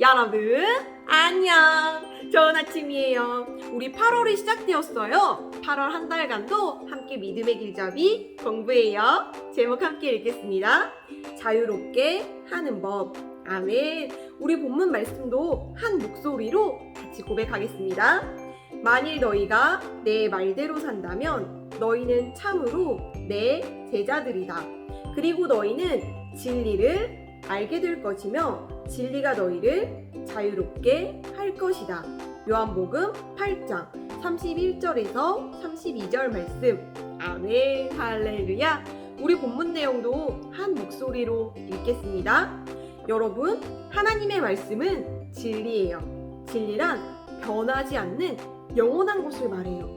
여러분, 안녕. 좋은 아침이에요. 우리 8월이 시작되었어요. 8월 한 달간도 함께 믿음의 길잡이 공부해요. 제목 함께 읽겠습니다. 자유롭게 하는 법. 아멘. 우리 본문 말씀도 한 목소리로 같이 고백하겠습니다. 만일 너희가 내 말대로 산다면 너희는 참으로 내 제자들이다. 그리고 너희는 진리를 알게 될 것이며 진리가 너희를 자유롭게 할 것이다. 요한복음 8장 31절에서 32절 말씀. 아멘. 할렐루야. 우리 본문 내용도 한 목소리로 읽겠습니다. 여러분, 하나님의 말씀은 진리예요. 진리란 변하지 않는 영원한 것을 말해요.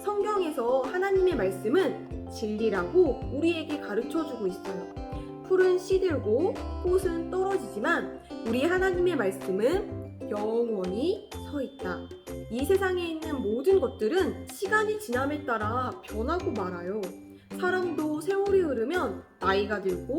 성경에서 하나님의 말씀은 진리라고 우리에게 가르쳐 주고 있어요. 풀은 시들고 꽃은 떨어지지만 우리 하나님의 말씀은 영원히 서 있다. 이 세상에 있는 모든 것들은 시간이 지남에 따라 변하고 말아요. 사람도 세월이 흐르면 나이가 들고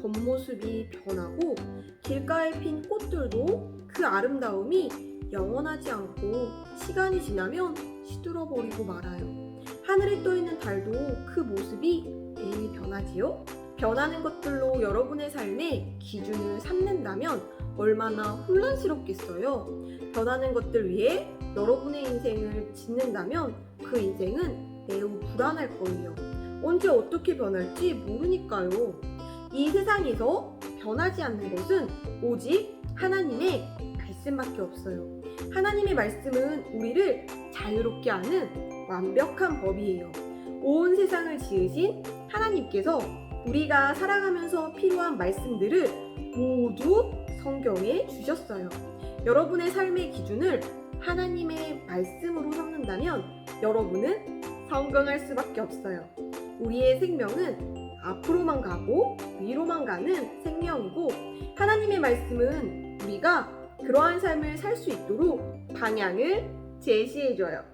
겉모습이 변하고 길가에 핀 꽃들도 그 아름다움이 영원하지 않고 시간이 지나면 시들어버리고 말아요. 하늘에 떠 있는 달도 그 모습이 매일 변하지요? 변하는 것들로 여러분의 삶에 기준을 삼는다면 얼마나 혼란스럽겠어요. 변하는 것들 위해 여러분의 인생을 짓는다면 그 인생은 매우 불안할 거예요. 언제 어떻게 변할지 모르니까요. 이 세상에서 변하지 않는 것은 오직 하나님의 말씀밖에 없어요. 하나님의 말씀은 우리를 자유롭게 하는 완벽한 법이에요. 온 세상을 지으신 하나님께서 우리가 살아가면서 필요한 말씀들을 모두 성경에 주셨어요. 여러분의 삶의 기준을 하나님의 말씀으로 삼는다면 여러분은 성공할 수밖에 없어요. 우리의 생명은 앞으로만 가고 위로만 가는 생명이고 하나님의 말씀은 우리가 그러한 삶을 살 수 있도록 방향을 제시해줘요.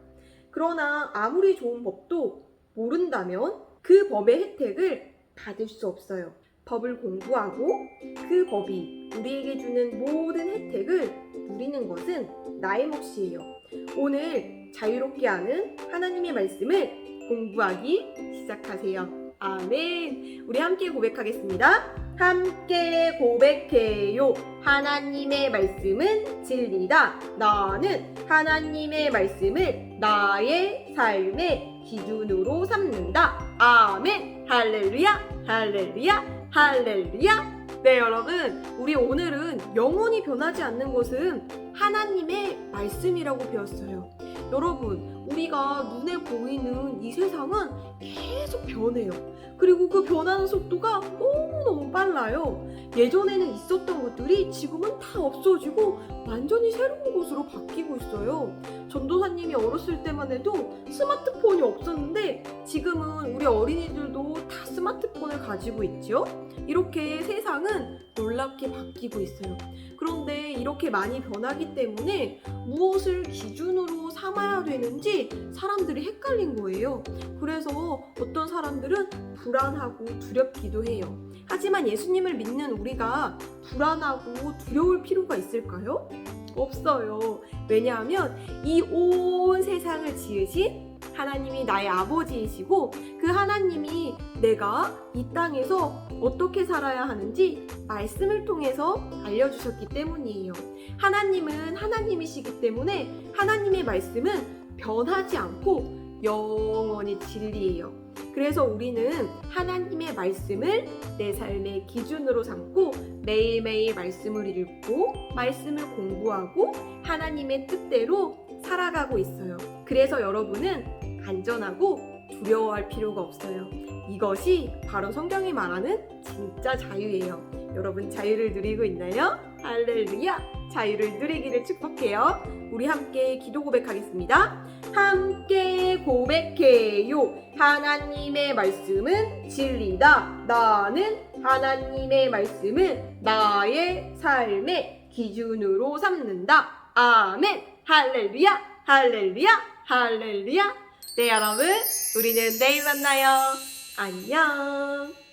그러나 아무리 좋은 법도 모른다면 그 법의 혜택을 받을 수 없어요. 법을 공부하고 그 법이 우리에게 주는 모든 혜택을 누리는 것은 나의 몫이에요. 오늘 자유롭게 하는 하나님의 말씀을 공부하기 시작하세요. 아멘. 우리 함께 고백하겠습니다. 함께 고백해요. 하나님의 말씀은 진리다. 나는 하나님의 말씀을 나의 삶의 기준으로 삼는다. 아멘. 할렐루야. 할렐루야. 할렐루야. 네, 여러분. 우리 오늘은 영원히 변하지 않는 것은 하나님의 말씀이라고 배웠어요. 여러분, 우리가 눈에 보이는 이 세상은 계속 변해요. 그리고 그 변하는 속도가 너무너무 빨라요. 예전에는 있었던 것들이 지금은 다 없어지고 완전히 새로운 곳으로 바뀌고 있어요. 전도사님이 어렸을 때만 해도 스마트폰이 없었는데 지금은 우리 어린이들도 다 스마트폰을 가지고 있죠. 이렇게 세상은 놀랍게 바뀌고 있어요. 그런데 이렇게 많이 변하기 때문에 무엇을 기준으로 삼아야 되는지 사람들이 헷갈린 거예요. 그래서 어떤 사람들은 불안하고 두렵기도 해요. 하지만 예수님을 믿는 우리가 불안하고 두려울 필요가 있을까요? 없어요. 왜냐하면 이 온 세상을 지으신 하나님이 나의 아버지이시고 그 하나님이 내가 이 땅에서 어떻게 살아야 하는지 말씀을 통해서 알려주셨기 때문이에요. 하나님은 하나님이시기 때문에 하나님의 말씀은 변하지 않고 영원히 진리예요. 그래서 우리는 하나님의 말씀을 내 삶의 기준으로 삼고 매일매일 말씀을 읽고 말씀을 공부하고 하나님의 뜻대로 살아가고 있어요. 그래서 여러분은 안전하고 두려워할 필요가 없어요. 이것이 바로 성경이 말하는 진짜 자유예요. 여러분 자유를 누리고 있나요? 할렐루야! 자유를 누리기를 축복해요. 우리 함께 기도 고백하겠습니다. 함께 고백해요. 하나님의 말씀은 진리다. 나는 하나님의 말씀을 나의 삶의 기준으로 삼는다. 아멘. 할렐루야. 할렐루야. 할렐루야. 네, 여러분. 우리는 내일 만나요. 안녕.